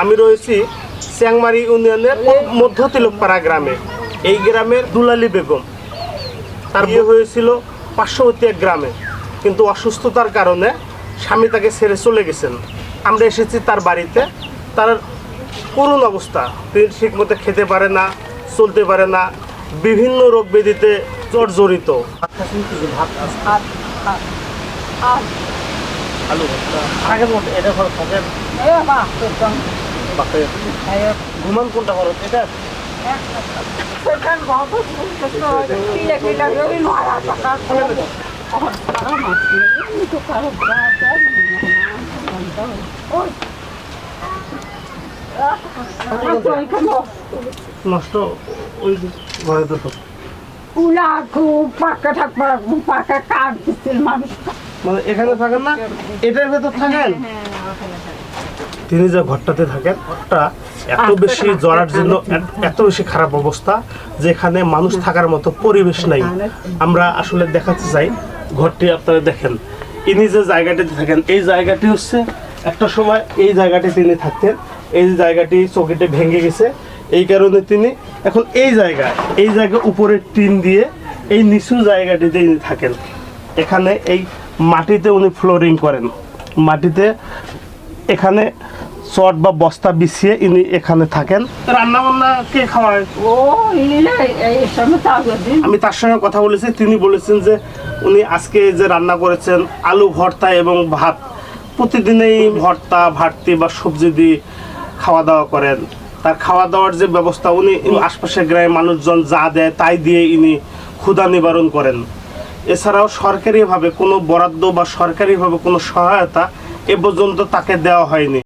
আমি রয়েছি চ্যাংমারি ইউনিয়নের মধ্য তিলকপাড়া গ্রামে। এই গ্রামের দুলালি বেগম। তার বিয়ে হয়েছিল পার্শ্ববর্তী এক গ্রামে। কিন্তু অসুস্থতার কারণে স্বামী তাকে ছেড়ে চলে গেছেন। আমরা এসেছি তার বাড়িতে। তার করুণ অবস্থা। তিনি ঠিক মতো খেতে পারে না, চলতে পারে না। বিভিন্ন রোগ ব্যাধিতে জর্জরিত। আলু মতো এটা ঘুমান কোনটা খরচ? এটা? নষ্ট ওই ঘরে তো সব। উলা খুব পাকা থাকবার পাকা কাঠ দিচ্ছিল মানুষ মানে এখানে থাকেন না? এটার ভেতর থাকেন? তিনি যে ঘরটাতে থাকেন ঘরটা এত বেশি জরার জন্য এত- বেশি খারাপ অবস্থা যেখানে মানুষ থাকার মতো পরিবেশ নাই। আমরা আসলে দেখাতে চাই ঘরটি আপনারা দেখেন। ইনি যে জায়গাটিতে থাকেন এই জায়গাটি হচ্ছে একটা সময় এই জায়গাটি তিনি থাকতেন। এই জায়গাটি চৌকিতে ভেঙে গেছে। এই কারণে তিনি এখন এই জায়গা এই জায়গা উপরে টিন দিয়ে এই নিচু জায়গাটিতে তিনি থাকেন। এখানে এই মাটিতে উনি ফ্লোরিং করেন। মাটিতে এখানে চট বা বস্তা বিছিয়ে ইনি এখানে থাকেন। রান্না বান্না কে খাওয়ায়? ও আমি তার সঙ্গে কথা বলেছি তিনি বলেছেন যে উনি আজকে যে রান্না করেছেন আলু ভর্তা এবং ভাত প্রতিদিনেই ভর্তা ভাতটি বা সবজি দিয়ে খাওয়া দাওয়া করেন। তার খাওয়া দাওয়ার যে ব্যবস্থা উনি আশপাশের গ্রামের মানুষজন যা দেয় তাই দিয়ে ইনি ক্ষুধা নিবারণ করেন। এছাড়াও সরকারিভাবে কোনো বরাদ্দ বা সরকারিভাবে কোনো সহায়তা এ পর্যন্ত তাকে দেওয়া হয়নি।